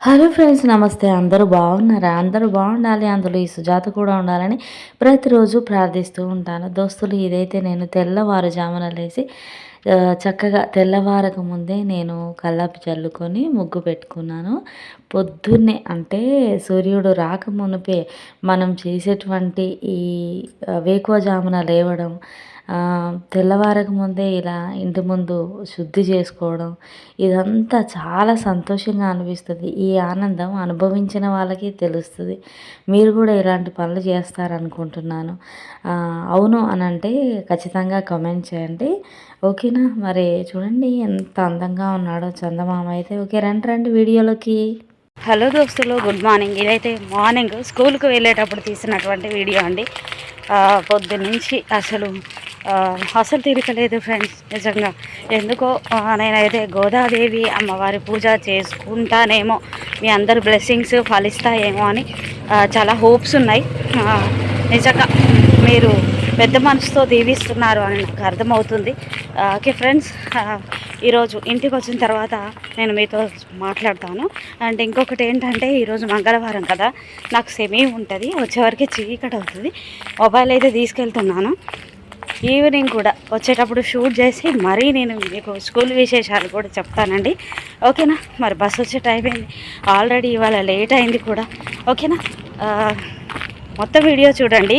Hello friends నమస్తే. అందరూ బాగున్నారా? అందరూ బాగుండాలి. అందులో ఈ సుజాత కూడా ఉండాలని ప్రతిరోజు ప్రార్థిస్తూ ఉంటాను. దోస్తులు ఇదైతే నేను తెల్లవారుజామున లేచి చక్కగా తెల్లవారక ముందే నేను కల్లాపి చల్లుకొని ముగ్గు పెట్టుకున్నాను. పొద్దున్నే అంటే సూర్యుడు రాక మునిపే మనం చేసేటువంటి ఈ వేకువజామున లేవడం తెల్లవారక ముందే ఇలా ఇంటి ముందు శుద్ధి చేసుకోవడం ఇదంతా చాలా సంతోషంగా అనిపిస్తుంది. ఈ ఆనందం అనుభవించిన వాళ్ళకి తెలుస్తుంది. మీరు కూడా ఇలాంటి పనులు చేస్తారనుకుంటున్నాను. అవును అని అంటే ఖచ్చితంగా కమెంట్ చేయండి. ఓకేనా? మరి చూడండి ఎంత అందంగా ఉన్నాడో చందమామ అయితే. ఓకే రండి రండి వీడియోలోకి. హలో దోస్తులు గుడ్ మార్నింగ్. ఇదైతే మార్నింగ్ స్కూల్కి వెళ్ళేటప్పుడు తీసినటువంటి వీడియో అండి. పొద్దునుంచి అసలు అసలు తీరికలేదు ఫ్రెండ్స్ నిజంగా. ఎందుకో నేనైతే గోదాదేవి అమ్మవారి పూజ చేసుకుంటానేమో మీ అందరు బ్లెస్సింగ్స్ ఫలిస్తాయేమో అని చాలా హోప్స్ ఉన్నాయి. నిజంగా మీరు పెద్ద మనసుతో దీవిస్తున్నారు అని నాకు అర్థమవుతుంది. ఓకే ఫ్రెండ్స్ ఈరోజు ఇంటికి వచ్చిన తర్వాత నేను మీతో మాట్లాడతాను. అండ్ ఇంకొకటి ఏంటంటే ఈరోజు మంగళవారం కదా నాకు సెమీ ఉంటుంది వచ్చేవరకు చీకటి అవుతుంది. మొబైల్ అయితే తీసుకెళ్తున్నాను. ఈవినింగ్ కూడా. వచ్చేటప్పుడు షూట్ చేసి మరీ నేను మీకు స్కూల్ విశేషాలు కూడా చెప్తానండి. ఓకేనా మరి బస్ వచ్చే టైం అయింది. ఆల్రెడీ ఇవాళ లేట్ అయింది కూడా. ఓకేనా మొత్తం వీడియో చూడండి.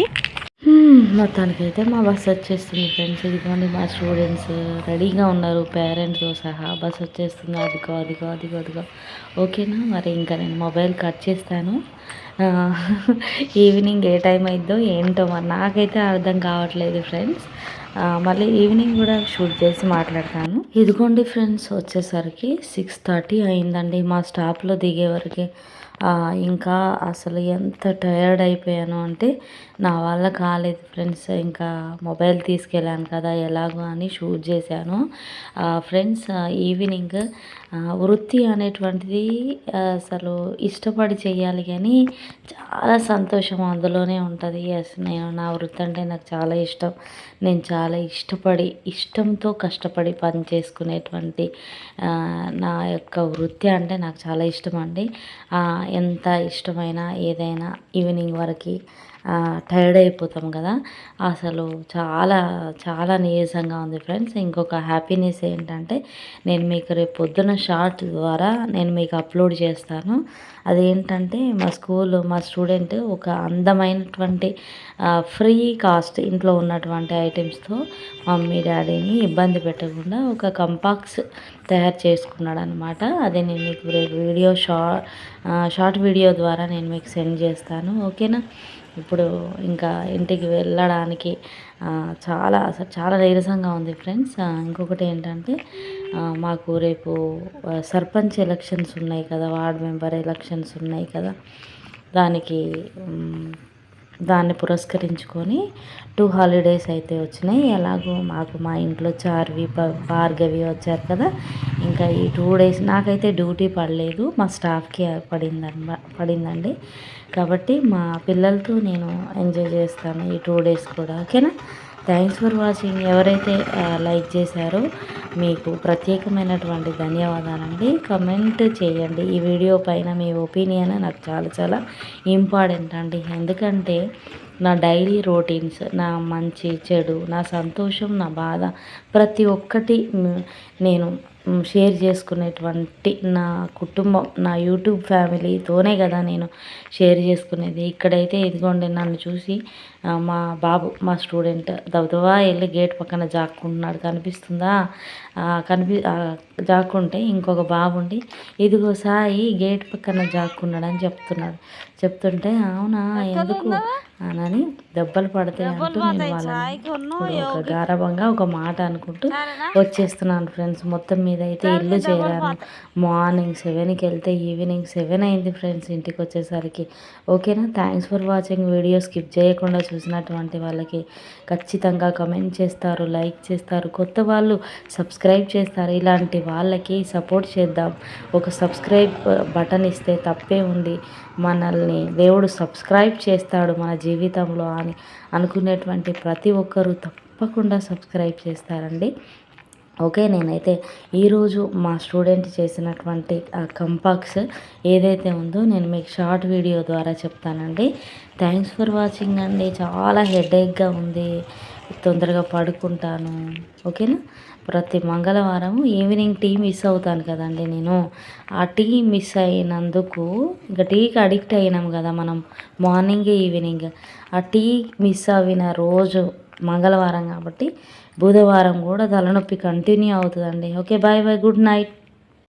మొత్తానికైతే మా బస్ వచ్చేస్తుంది ఫ్రెండ్స్. ఇదిగోండి మా స్టూడెంట్స్ రెడీగా ఉన్నారు. పేరెంట్స్తో సహా బస్ వచ్చేస్తుంది. అదిగో అదిగో అదిగో అదిగో. ఓకేనా? మరి ఇంకా నేను మొబైల్ కట్ చేస్తాను. ఈవినింగ్ ఏ టైం అయిద్దో ఏంటో మరి నాకైతే అర్థం కావట్లేదు ఫ్రెండ్స్. మళ్ళీ ఈవినింగ్ కూడా షూట్ చేసి మాట్లాడతాను. ఇదిగోండి ఫ్రెండ్స్ వచ్చేసరికి సిక్స్ థర్టీ అయిందండి. మా స్టాప్లో దిగేవరకు ఇంకా అసలు ఎంత టయర్డ్ అయిపోయాను అంటే నా వల్ల కాలేదు ఫ్రెండ్స్ ఇంకా మొబైల్ తీసుకెళ్ళాను కదా ఎలాగో అని షూట్ చేశాను. ఫ్రెండ్స్ ఈవినింగ్ వృత్తి అనేటువంటిది అసలు ఇష్టపడి చేయాలి కానీ చాలా సంతోషం అందులోనే ఉంటుంది. ఎస్ నేను నా వృత్తి అంటే నాకు చాలా ఇష్టం. నేను చాలా ఇష్టపడి ఇష్టంతో కష్టపడి పని చేసుకునేటువంటి నా యొక్క వృత్తి అంటే నాకు చాలా ఇష్టం అండి. ఎంత ఇష్టమైన ఏదైనా ఈవినింగ్ వరకు టైర్డ్ అయిపోతాం కదా. అసలు చాలా చాలా నీరసంగా ఉంది ఫ్రెండ్స్. ఇంకొక హ్యాపీనెస్ ఏంటంటే నేను మీకు రేపు పొద్దున షార్ట్ ద్వారా నేను మీకు అప్లోడ్ చేస్తాను. అదేంటంటే మా స్కూల్ మా స్టూడెంట్ ఒక అందమైనటువంటి ఫ్రీ కాస్ట్ ఇంట్లో ఉన్నటువంటి ఐటమ్స్తో మమ్మీ డాడీని ఇబ్బంది పెట్టకుండా ఒక కంపాక్స్ తయారు చేసుకున్నాడు అనమాట అదే నేను మీకు రేపు వీడియో షార్ట్ షార్ట్ వీడియో ద్వారా నేను మీకు సెండ్ చేస్తాను ఓకేనా? ఇప్పుడు ఇంకా ఇంటికి వెళ్ళడానికి చాలా అసలు చాలా నీరసంగా ఉంది ఫ్రెండ్స్. ఇంకొకటి ఏంటంటే మాకు రేపు సర్పంచ్ ఎలక్షన్స్ ఉన్నాయి కదా వార్డ్ మెంబర్ ఎలక్షన్స్ ఉన్నాయి కదా దానికి దాన్ని పురస్కరించుకొని టూ హాలిడేస్ అయితే వచ్చినాయి. ఎలాగో మాకు మా ఇంట్లో చార్వి భార్గవి వచ్చారు కదా ఇంకా ఈ టూ డేస్ నాకైతే డ్యూటీ పడలేదు. మా స్టాఫ్కి పడిందన్న పడిందండి. కాబట్టి మా పిల్లలతో నేను ఎంజాయ్ చేస్తాను ఈ టూ డేస్ కూడా. ఓకేనా? Thanks for watching. ఎవరైతే లైక్ చేశారో మీకు ప్రత్యేకమైనటువంటి ధన్యవాదాలండి. కమెంట్ చేయండి. ఈ వీడియో పైన మీ ఒపీనియన్ నాకు చాలా చాలా ఇంపార్టెంట్ అండి. ఎందుకంటే నా డైలీ రొటీన్స్ నా మంచి చెడు నా సంతోషం నా బాధ ప్రతి ఒక్కటి నేను షేర్ చేసుకునేటువంటి నా కుటుంబం నా యూట్యూబ్ ఫ్యామిలీతోనే కదా నేను షేర్ చేసుకునేది. ఇక్కడైతే ఇదిగోండి నన్ను చూసి మా బాబు మా స్టూడెంట్ దబదబా వెళ్ళి గేట్ పక్కన జాక్కుంటున్నాడు. కనిపిస్తుందా? కనిపి జాక్కుంటే ఇంకొక బాబుండి ఇదిగో సాయి గేట్ పక్కన జాక్కున్నాడు అని చెప్తున్నాడు. చెప్తుంటే అవునా ఎందుకు? అని దెబ్బలు పడితే అంటూ నేను వాళ్ళని ఒక గారభంగా ఒక మాట అనుకుంటూ వచ్చేస్తున్నాను ఫ్రెండ్స్. మొత్తం మీద అయితే ఇల్లు చేరాను. మార్నింగ్ సెవెన్కి వెళ్తే ఈవినింగ్ సెవెన్ అయింది ఫ్రెండ్స్ ఇంటికి వచ్చేసరికి. ఓకేనా? Thanks for watching. Video skip చేయకుండా చూసినటువంటి వాళ్ళకి ఖచ్చితంగా కమెంట్ చేస్తారు లైక్ చేస్తారు. కొత్త వాళ్ళు సబ్స్క్రైబ్ చేస్తారు. ఇలాంటి వాళ్ళకి సపోర్ట్ చేద్దాం. ఒక సబ్స్క్రైబ్ బటన్ ఇస్తే తప్పే ఉంది. మనల్ని దేవుడు సబ్స్క్రైబ్ చేస్తాడు మన జీవితంలో అని అనుకునేటువంటి ప్రతి ఒక్కరూ తప్పకుండా సబ్స్క్రైబ్ చేస్తారండి. ఓకే నేనైతే ఈరోజు మా స్టూడెంట్ చేసినటువంటి కంపాక్స్ ఏదైతే ఉందో నేను మీకు షార్ట్ వీడియో ద్వారా చెప్తానండి. థ్యాంక్స్ ఫర్ వాచింగ్ అండి. చాలా హెడేక్గా ఉంది. తొందరగా పడుకుంటాను. ఓకేనా? ప్రతి మంగళవారం ఈవినింగ్ టీ మిస్ అవుతాను కదండి నేను. ఆ టీ మిస్ అయినందుకు ఇంకా టీకి అడిక్ట్ అయినాం కదా మనం మార్నింగ్ ఈవినింగ్. ఆ టీ మిస్ అయిన రోజు మంగళవారం కాబట్టి బుధవారం కూడా తలనొప్పి కంటిన్యూ అవుతుందండి. Okay bye bye good night.